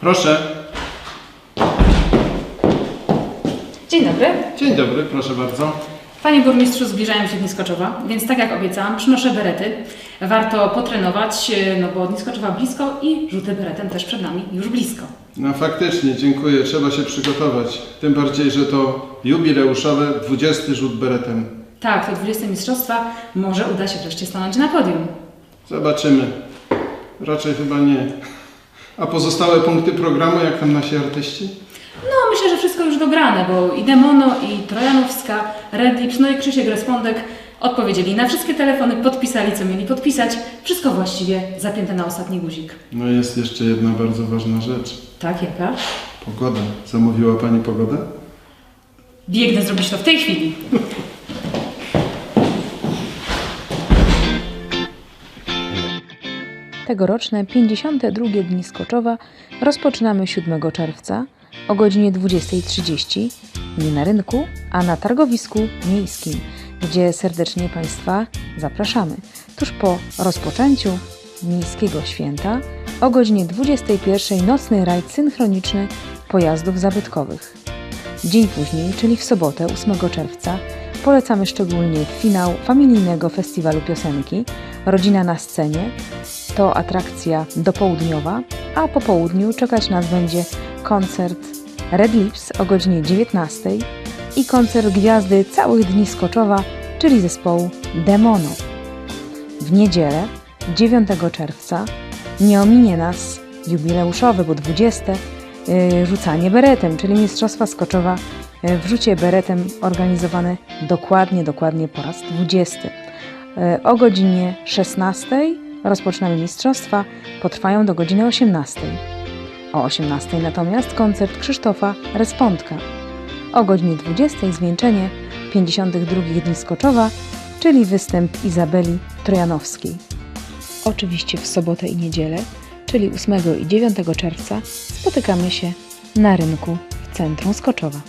Proszę. Dzień dobry. Dzień dobry, proszę bardzo. Panie burmistrzu, zbliżają się dni Skoczowa, więc tak jak obiecałam, przynoszę berety. Warto potrenować, e, no bo dni Skoczowa blisko i rzuty beretem też przed nami już blisko. No faktycznie, dziękuję. Trzeba się przygotować. Tym bardziej, że to jubileuszowe 20 rzut beretem. Tak, to 20 mistrzostwa, może uda się wreszcie stanąć na podium. Zobaczymy. Raczej chyba nie. A pozostałe punkty programu, jak tam nasi artyści? No, myślę, że wszystko już dograne, bo i Demono, i Trojanowska, Red Lips, no i Krzysiek Respondek odpowiedzieli na wszystkie telefony, podpisali co mieli podpisać. Wszystko właściwie zapięte na ostatni guzik. No jest jeszcze jedna bardzo ważna rzecz. Tak, jaka? Pogoda. Zamówiła Pani pogodę? Biegnę zrobić to w tej chwili. Tegoroczne 52 Dni Skoczowa rozpoczynamy 7 czerwca o godzinie 20.30 nie na rynku, a na targowisku miejskim, gdzie serdecznie Państwa zapraszamy. Tuż po rozpoczęciu miejskiego święta o godzinie 21.00 nocny rajd synchroniczny pojazdów zabytkowych. Dzień później, czyli w sobotę 8 czerwca, polecamy szczególnie finał familijnego festiwalu piosenki Rodzina na scenie. To atrakcja dopołudniowa, a po południu czekać nas będzie koncert Red Lips o godzinie 19 i koncert gwiazdy całych dni Skoczowa, czyli zespołu Demono. W niedzielę 9 czerwca nie ominie nas jubileuszowe, bo 20 yy, rzucanie beretem, czyli Mistrzostwa Skoczowa yy, w rzucie beretem organizowane dokładnie, dokładnie po raz 20. Yy, O godzinie 16 rozpoczynamy mistrzostwa, potrwają do godziny 18. O 18 natomiast koncert Krzysztofa Respondka. O godzinie 20 zwieńczenie 52 Dni Skoczowa, czyli występ Izabeli Trojanowskiej. Oczywiście w sobotę i niedzielę, czyli 8 i 9 czerwca, spotykamy się na rynku w centrum Skoczowa.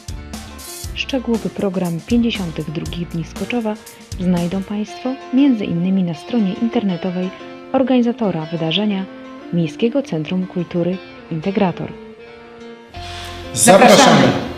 Szczegółowy program 52 Dni Skoczowa znajdą Państwo m.in. na stronie internetowej organizatora wydarzenia Miejskiego Centrum Kultury Integrator. Zapraszamy.